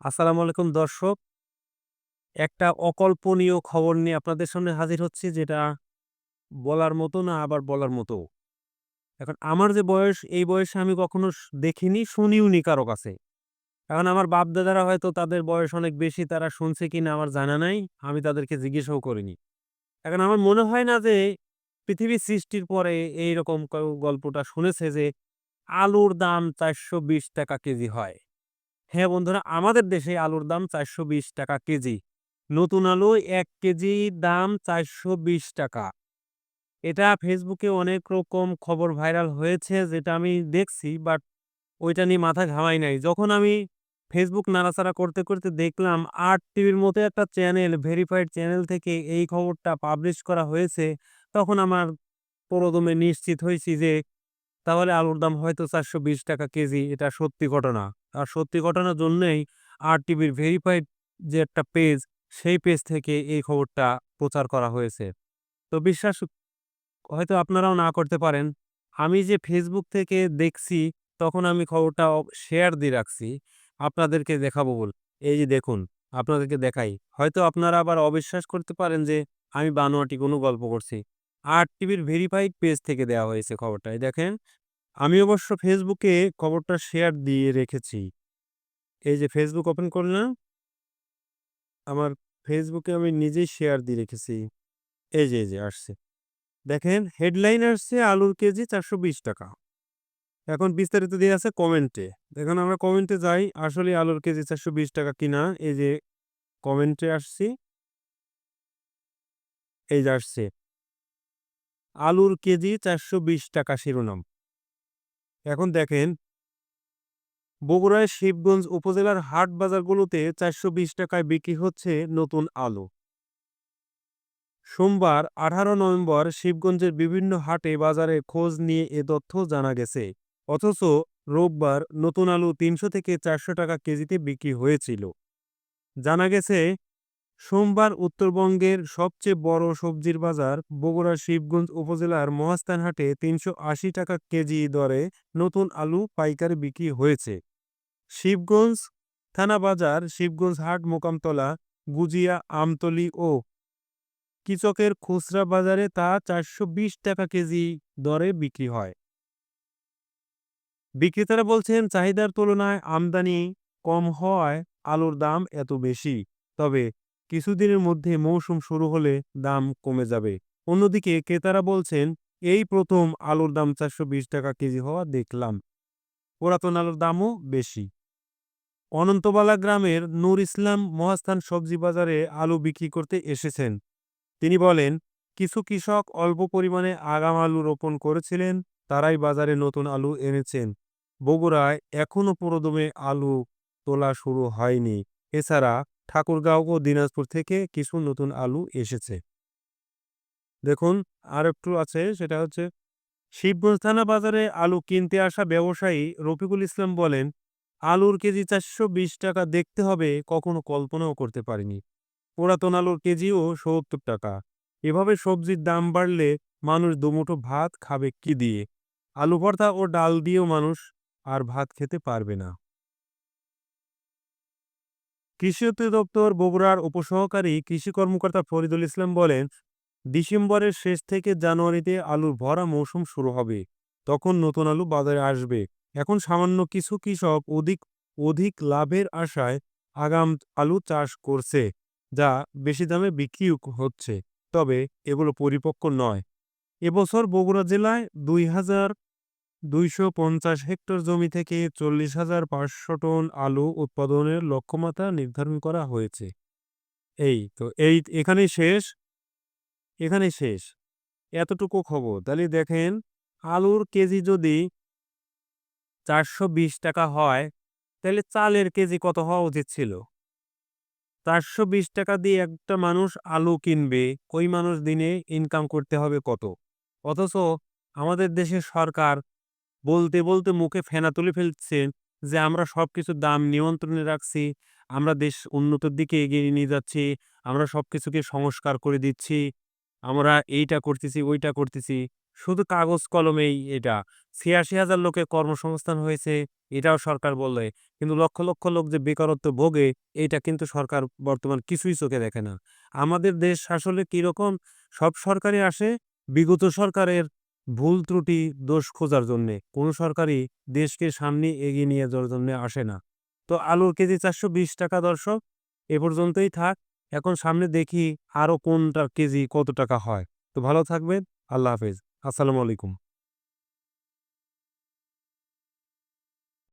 আসসালামু আলাইকুম দর্শক। একটা অকল্পনীয় খবর নিয়ে আপনাদের সামনে হাজির হচ্ছি যেটা বলার মতো না আবার বলার মতো এখন আমার যে বয়স এই বয়সে আমি কখনো দেখিনি, শুনিওনি কারও কাছে। এখন আমার বাপ-দাদারা হয়তো তাদের বয়স অনেক বেশি তারা শুনছে কিনা আমার জানা নাই। আমি তাদেরকে জিজ্ঞেসাও করিনি। এখন আমার মনে হয় না যে পৃথিবী সৃষ্টির পরে এইরকম কেউ গল্পটা শুনেছে যে আলুর দাম ৳৪২০ কেজি হয়। হ্যাঁ বন্ধুরা, আমাদের দেশে আলুর দাম ৳৪২০ কেজি। নতুন আলু এক কেজি দাম ৳৪২০ এটা ফেসবুকে অনেক রকম খবর ভাইরাল হয়েছে যেটা আমি দেখছি বাট ওইটা নিয়ে মাথা ঘামাই নাই। যখন আমি ফেসবুক নাড়াচাড়া করতে, করতে দেখলাম আর টিভির মতো একটা চ্যানেল ভেরিফাইড চ্যানেল থেকে এই খবরটা পাবলিশ করা হয়েছে, তখন আমার পুরোদমে নিশ্চিত হয়েছি যে তাহলে আলুর দাম হয়তো ৳৪২০ কেজি এটা সত্যি ঘটনা। আর সত্যি ঘটনার জন্যেই আর টিভির ভেরিফাইড যে একটা পেজ, সেই পেজ থেকে এই খবরটা প্রচার করা হয়েছে। তো বিশ্বাস হয়তো আপনারাও না করতে পারেন। আমি যে ফেসবুক থেকে দেখছি তখন আমি খবরটা শেয়ার দিয়ে রাখছি আপনাদেরকে দেখাবো বল এই যে দেখুন, আপনাদেরকে দেখাই। হয়তো আপনারা আবার অবিশ্বাস করতে পারেন যে আমি বানোয়াটি কোনো গল্প করছি। আর টিভির ভেরিফাইড পেজ থেকে দেওয়া হয়েছে খবরটা। দেখেন, আমি অবশ্য ফেসবুকে খবরটা শেয়ার দিয়ে রেখেছি। এই যে ফেসবুক ওপেন করলাম। আমার ফেসবুকে আমি নিজেই শেয়ার দিয়ে রেখেছি। এই যে, এই যে আসছে। দেখেন হেডলাইন আসছে আলুর কেজি ৳৪২০ এখন বিস্তারিত দেয়া আছে কমেন্টে। এখন আমরা কমেন্টে যাই আসলে আলুর কেজি ৳৪২০ কিনা এই যে কমেন্টে আসছি। এই যে আসছে। আলুর কেজি ৳৪২০ শিরোনাম। এখন দেখেন বগুড়ায় শিবগঞ্জ উপজেলার হাট বাজারগুলোতে ৳৪২০ বিক্রি হচ্ছে নতুন আলু। সোমবার ১৮ নভেম্বর শিবগঞ্জের বিভিন্ন হাটে বাজারে খোঁজ নিয়ে এ তথ্য জানা গেছে। অথচ রোববার নতুন আলু ৩০০ থেকে ৳৪০০ কেজিতে বিক্রি হয়েছিল। জানা গেছে সোমবার উত্তরবঙ্গের সবচেয়ে বড় সবজির বাজার বগুড়ার শিবগঞ্জ উপজেলার মহাস্থান হাটে ৳৩৮০ কেজি দরে নতুন আলু পাইকারি বিক্রি হয়েছে। শিবগঞ্জ থানা বাজার, শিবগঞ্জ হাট মোকামতলা, গুজিয়া, আমতলি ও কিচকের খুচরা বাজারে তা ৳৪২০ কেজি দরে বিক্রি হয়। বিক্রেতারা বলছেন চাহিদার তুলনায় আমদানি কম হওয়ায় আলুর দাম এত বেশি। তবে কিছুদিনের মধ্যে মৌসুম শুরু হলে দাম কমে যাবে। অন্যদিকে ক্রেতারা বলছেন এই প্রথম আলুর দাম ৳৪২০ কেজি হওয়া দেখলাম। পুরাতন আলুর দামও বেশি। অনন্তবালা গ্রামের নূর ইসলাম মহাস্থান সবজি বাজারে আলু বিক্রি করতে এসেছেন। তিনি বলেন, কিছু কৃষক অল্প পরিমাণে আগাম আলু রোপণ করেছিলেন, তারাই বাজারে নতুন আলু এনেছেন। বগুড়ায় এখনও পুরোদমে আলু তোলা শুরু হয়নি। এছাড়া ঠাকুরগাঁও ও দিনাজপুর থেকে কিছু নতুন আলু এসেছে। দেখুন আর একটু আছে সেটা হচ্ছে শিবগঞ্জ থানা বাজারে আলু কিনতে আসা ব্যবসায়ী রফিকুল ইসলাম বলেন, আলুর কেজি ৳৪২০ দেখতে হবে কখনো কল্পনাও করতে পারিনি। পুরাতন আলুর কেজিও ৳৭০ এভাবে সবজির দাম বাড়লে মানুষ দুমুঠো ভাত খাবে কি দিয়ে? আলু ভর্তা ও ডাল দিয়েও মানুষ আর ভাত খেতে পারবে না। কৃষি অধিদপ্তর বগুড়ার উপসহকারী কৃষি কর্মকর্তা ফরিদুল ইসলাম বলেন, ডিসেম্বরের শেষ থেকে জানুয়ারিতে আলুর ভরা মৌসুম শুরু হবে। তখন নতুন আলু বাজারে আসবে। এখন সামান্য কিছু কৃষক অধিক অধিক লাভের আশায় আগাম আলু চাষ করছে, যা বেশি দামে বিক্রিও হচ্ছে। তবে এগুলো পরিপক্ক নয়। এবছর বগুড়া জেলায় দুই হাজার ২৫০ হেক্টর জমি থেকে ৪০,৫০০ টন আলু উৎপাদনের লক্ষ্যমাত্রা নির্ধারণ করা হয়েছে। এই তো এই এখানেই শেষ। এখানে শেষ। এতটুকু খবর। তাহলে দেখেন আলুর কেজি যদি ৳৪২০ হয়, তাহলে চালের কেজি কত হওয়া উচিত ছিল? ৳৪২০ দিয়ে একটা মানুষ আলু কিনবে, ওই মানুষ দিনে ইনকাম করতে হবে কত? অথচ আমাদের দেশের সরকার বলতে, বলতে মুখে ফেনা তুলে ফেলছে যে আমরা সবকিছুর দাম নিয়ন্ত্রণে রাখছি, আমরা দেশ উন্নতির দিকে এগিয়ে নিয়ে যাচ্ছি, আমরা সবকিছুকে সংস্কার করে দিচ্ছি, আমরা এইটা করতেছি, ওইটা করতেছি। শুধু কাগজ কলমেই এটা। ছিয়াশি হাজার লোকের কর্মসংস্থান হয়েছে এটাও সরকার বলে কিন্তু লক্ষ লক্ষ লোক যে বেকারত্ব ভোগে এটা কিন্তু সরকার বর্তমান কিছুই চোখে দেখে না। আমাদের দেশ আসলে কীরকম? সব সরকারই আসে বিগত সরকারের ভুল ত্রুটি, দোষ খোঁজার জন্যে। কোনো সরকারই দেশকে সামনে এগিয়ে নিয়ে যাওয়ার জন্যে আসে না। তো আলুর কেজি চারশো বিশ টাকা দর্শক, এ পর্যন্তই থাক। এখন সামনে দেখি আরও কোনটা কেজি কত টাকা হয়। তো ভালো থাকবেন, আল্লাহ হাফেজ। আসসালামু আলাইকুম।